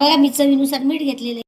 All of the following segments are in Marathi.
बघा मी चवीनुसार मीठ घेतलेले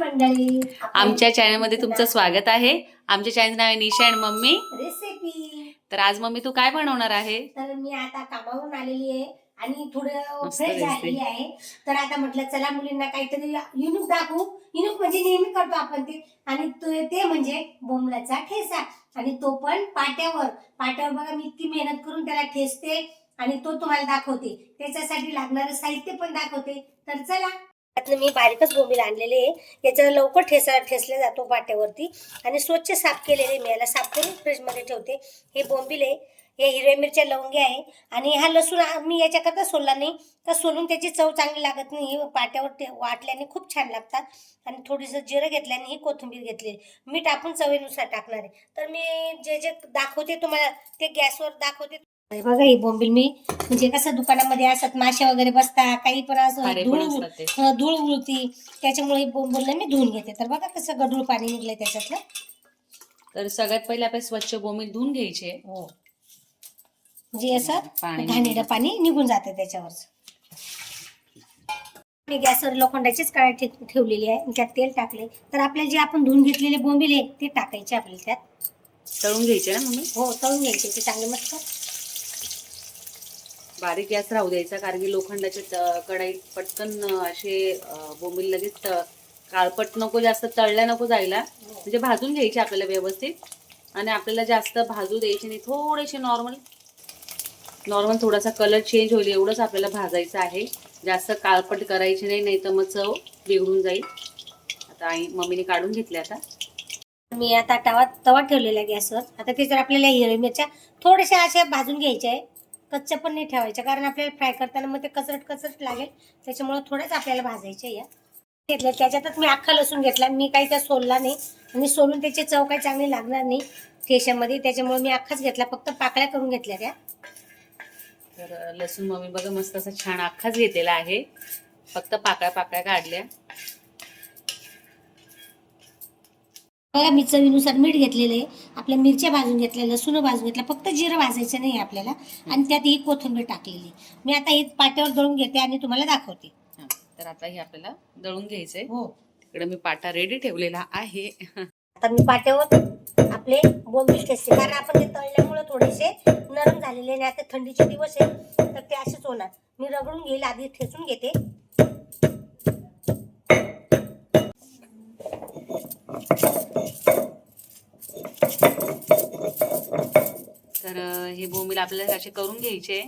मंडळी. आमच्या चॅनलमध्ये तुमचं स्वागत आहे. आमच्या चॅनल नाव आहे निशा अँड मम्मी. रेसिपी तर आज मम्मी तू काय बनवणार आहे? तर मी आता कामावरून आलेली आहे आणि थोडं मस्त फ्रेश दिसते. झालेली आहे. तर आता म्हटलं चला मुलींना काहीतरी युनिक दाखवू. युनिक म्हणजे नेहमी करतो आपण ते. आणि तो- ते म्हणजे बोंबलाचा ठेसा. आणि तो पण पाट्यावर. पाट्यावर बघा मी इतकी मेहनत करून त्याला ठेसते आणि तो तुम्हाला दाखवते. त्याच्यासाठी लागणारं साहित्य पण दाखवते. तर चला. त्यातलं मी बारीकच बोंबील आणलेले आहे. याचा लवकर ठेसा ठेसला जातो पाट्यावरती. आणि स्वच्छ साफ केलेले मी याला साफ करून फ्रीजमध्ये ठेवते. हे बोंबील आहे. हे हिरव्या मिरच्या लवंग्या आहे. आणि हा लसूण मी याच्याकरता सोलला नाही. तर सोलून त्याची चव चांगली लागत नाही. पाट्यावर ते वाटल्याने खूप छान लागतात. आणि थोडीसं जिरं घेतल्याने ही कोथिंबीर घेतली. मीठ आपण चवीनुसार टाकणार आहे. तर मी जे जे दाखवते तुम्हाला ते गॅसवर दाखवते. बघा ही बोंबील मी. म्हणजे कसं दुकानामध्ये असतात मासे वगैरे बसतात काही पण असं धूळ धूळ उडती. त्याच्यामुळे हे बोंबीलला मी धुवून घेते. तर बघा कसं गढूळ पाणी निघलंय त्याच्यातलं. तर सगळ्यात पहिले आपल्याला स्वच्छ बोंबील धुवून घ्यायचे. हो. म्हणजे असं पाणी घाणेरडं पाणी निघून जातं त्याच्यावरच. मी गॅसवर लोखंडाचीच कढाई ठे- ठेवलेली आहे. त्यात तेल टाकले तर आपले जे आपण धुवून घेतलेले बोंबील आहे ते टाकायचे आपल्याला त्यात. तळून घ्यायचे ना मम्मी? हो तळून घ्यायचे. ते चांगले मस्त. बारीक गॅस राहू द्यायचा कारण की लोखंडाच्या त- कढईत पटकन असे बोंबील लगेच काळपट नको जास्त तळल्या नको जायला. म्हणजे भाजून घ्यायचे आपल्याला व्यवस्थित. आणि आपल्याला जास्त भाजू द्यायचे नाही. थोडेसे नॉर्मल नॉर्मल थोडासा कलर चेंज होईल एवढंच आपल्याला भाजायचं आहे. जास्त काळपट करायची नाही नाही तर मग चव बिघडून जाईल. आता आई मम्मीने काढून घेतले आता. मी आता तवा तवा ठेवलेला गॅसवर. आता त्याच्यावर आपल्याला हिरव्या मिरच्या थोड्याशा अशा भाजून घ्यायच्या आहे. कच्च्या पण नाही ठेवायच्या कारण आपल्याला फ्राय करताना मग ते कचरट कचरट लागेल. त्याच्यामुळे थोड्याच आपल्याला भाजायचे या घेतलं त्याच्यातच मी अख्खा लसूण घेतला. मी काही त्या सोलला नाही. आणि सोलून त्याची चव काही चांगली लागणार नाही. ठेशामध्ये त्याच्यामुळे मी अख्खाच घेतला. फक्त पाकळ्या करून घेतल्या त्या. तर लसूण मम्मी बघा मस्त असा छान अख्खाच घेतलेला आहे. फक्त पाकळ्या पाकळ्या काढल्या. बघा मी चवीनुसार मीठ घेतलेले आहे. आपल्या मिरच्या भाजून घेतल्या लसूण भाजून घेतल्या. फक्त जिरं भाजायचं नाही आपल्याला. आणि त्यात ही कोथिंबीर टाकलेली मी आता ही पाट्यावर दळून घेते आणि तुम्हाला दाखवते. तर आता हे आपल्याला दळून घ्यायचंय. हो. तिकडे मी पाटा रेडी ठेवलेला आहे. आता मी पाट्यावर आपले बोंबील ठेचते कारण आपण ते तळल्यामुळे थोडेसे नरम झालेले आणि आता थंडीचे दिवस आहे तर ते असेच होणार. मी रगडून घेईल आधी ठेचून घेते. तर हे बोंबील आपल्याला असे करून घ्यायचे.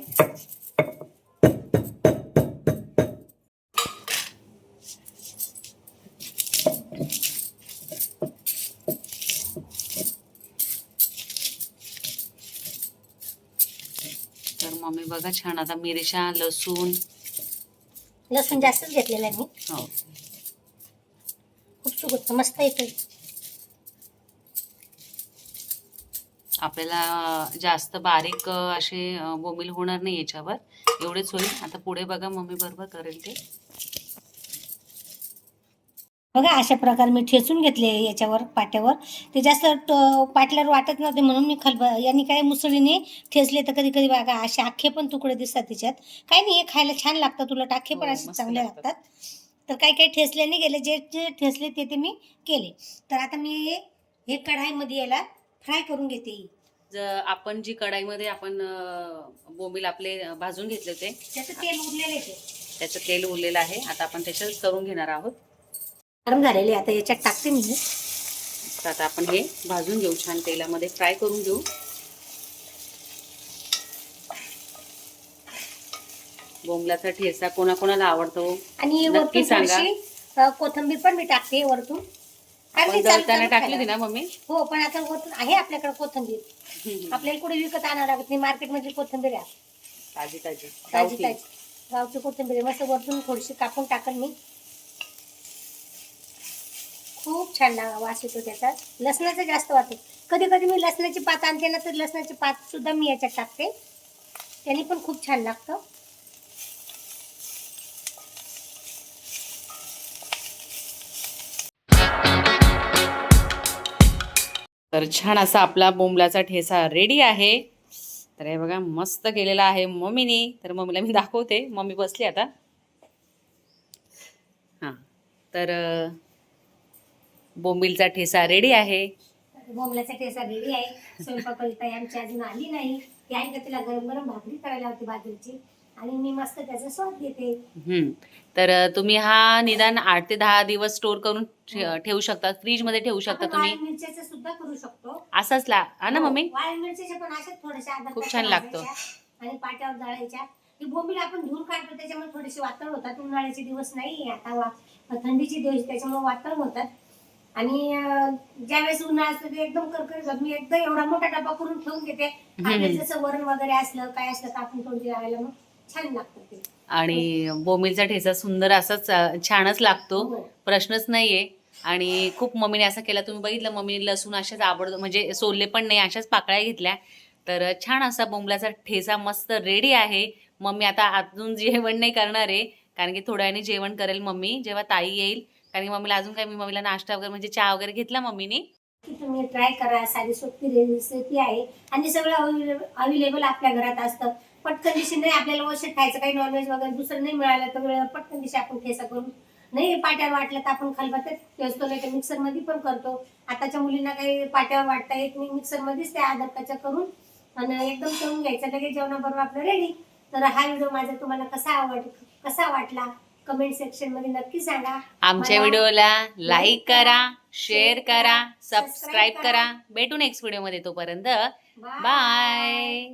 तर मम्मी बघा छान आता मिरच्या लसूण. लसूण जास्तच घेतलेलं आहे मी. हो. खूप सुगत मस्त येतं आपल्याला जास्त बारीक असे अं, बोंबील होणार नाही याच्यावर. एवढेच होईल. आता पुढे बघा मम्मी बरोबर करेल ते. बघा अशा प्रकारे मी ठेचून घेतले याच्यावर पाट्यावर. ते जास्त पाटल्यावर वाटत नव्हते म्हणून मी खलब यांनी काय मुसळीने ठेचले तर कधी कधी बघा असे अख्खे पण तुकडे दिसतात त्याच्यात. काही नाही हे खायला छान लागतात उलट अख्खे पण हो, असे चांगले लागतात. तर काही काही ठेचले नाही गेले जे जे ठेचले ते ते मी केले. तर आता मी हे- हे कढाईमध्ये याला फ्राय करून घेते. आपण जी कढाईमध्ये आपण बोंबील आपले भाजून घेतले होते. त्याचं तेल उरलेलं आहे ते. त्याचं तेल उरलेलं आहे. आता आपण त्याच्यात करून घेणार आहोत. गरम झालेले आता याच्यात टाकते मी. तर आता आपण हे भाजून घेऊ छान तेलामध्ये. फ्राय करून घेऊ. बोंबलाचा ठेचा कोणाकोणाला आवडतो? आणि नक्की सांगा. कोथिंबीर पण मी टाकते वरतून. कारण आपण ते चालू दळताना चालू टाकली. होती ना मम्मी? हो पण आता वरतून आहे आपल्याकडे कोथिंबीर. आपल्याला कुठे विकत आणावं लागत नाही. मार्केटमध्ये कोथिंबीर आहे. ताजी ताजी. ताजी. ताजी. गावची कोथिंबीर. मस्त वरतून थोडीशी कापून टाकन मी. खूप छान वास येतो त्याचा. लसणाचा जास्त वास येतो कधी कधी मी लसणाची पात आणते ना तर लसणाची पात सुद्धा मी याच्यात टाकते. त्याने पण खूप छान लागतं. तर छान असा आपला बोंबलाचा ठेसा रेडी आहे. तर हे बघा मस्त केलेला आहे मम्मीनी. तर मम्मीला मी दाखवते. मम्मी बसली आता. हां. तर बोंबीलचा ठेसा रेडी आहे. बोंबल्याचा ठेसा रेडी आहे. स्वयंपाकरिता आमची अजून आली नाही. ती आई तिला गरम गरम भाकरी करायला होती बाजरीची. आणि मी मस्त त्याचा स्वाद घेते. हम्म. तर तुम्ही हा निदान आठ ते दहा दिवस स्टोर करून ठे- ठेवू शकता. फ्रीजमध्ये ठेवू शकता आपण तुम्ही. वाळ्या मिरच्याचं सुद्धा करू शकतो. असाच ला. हा ना मम्मी? वाळ्या मिरच्याच्या पण अशाच थोड्याशा अर्धा खूप छान लागतो. भाजायच्या आणि पाट्यावर जाळायच्या. ही बोंबील आपण धुवून काढतो त्याच्यामुळे थोडेसे वातळ होतात. उन्हाळ्याचे दिवस नाही आता. वा- थंडीचे दिवस त्याच्यामुळे वातळ होतात. आणि ज्यावेळेस उन्हाळा असतो ते एकदम करकरीत. मी एकदम एवढा मोठा डबा करून ठेवून घेते. जसं वरण वगैरे असलं काय असलं आपण थोडी लावायला मग छान लागतं ते. आणि बोंबीलचा ठेसा सुंदर असाच छानच लागतो. हो. प्रश्नच नाहीये. आणि खूप मम्मीने असं केलं तुम्ही बघितलं मम्मीने लसूण अशाच आवडतो म्हणजे सोलले पण नाही अशाच पाकळ्या घेतल्या. तर छान असा बोंबलाचा ठेसा मस्त रेडी आहे. मम्मी आता अजून जेवण नाही करणार आहे. कारण की थोड्या वेळाने जेवण करेल मम्मी. जेव्हा ताई येईल कारण की मम्मीला अजून काय मी मम्मीला नाश्ता वगैरे म्हणजे चहा वगैरे घेतला मम्मीने. की तुम्ही ट्राय करा साधी सोपी रेसिपी आहे. आणि सगळं अवेलेबल आपल्या घरात असतं. पटकन दिशी नाही आपल्याला वर्ष खायचं काही नॉनव्हेज वगैरे दुसरं नाही मिळालं तर पटकन दिशी आपण ठेसा करून. नाही पाट्यावर वाटलं तर आपण खलबत्यात असतो नाही तर मिक्सरमध्ये पण करतो. आताच्या मुलींना काही पाट्यावर वाटता येत नाही मिक्सरमध्येच त्या आदरकाच्या करून आणि एकदम करून घ्यायचं. लगेच जेवणाबरोबर आपलं रेडी तर हा व्हिडिओ माझा तुम्हाला कसा आवड कसा वाटला? कमेंट सेक्शनमध्ये नक्की सांगा. आमच्या मला- व्हिडिओला लाईक करा शेअर करा सबस्क्राईब करा. भेटू नेक्स्ट व्हिडिओमध्ये तोपर्यंत. बाय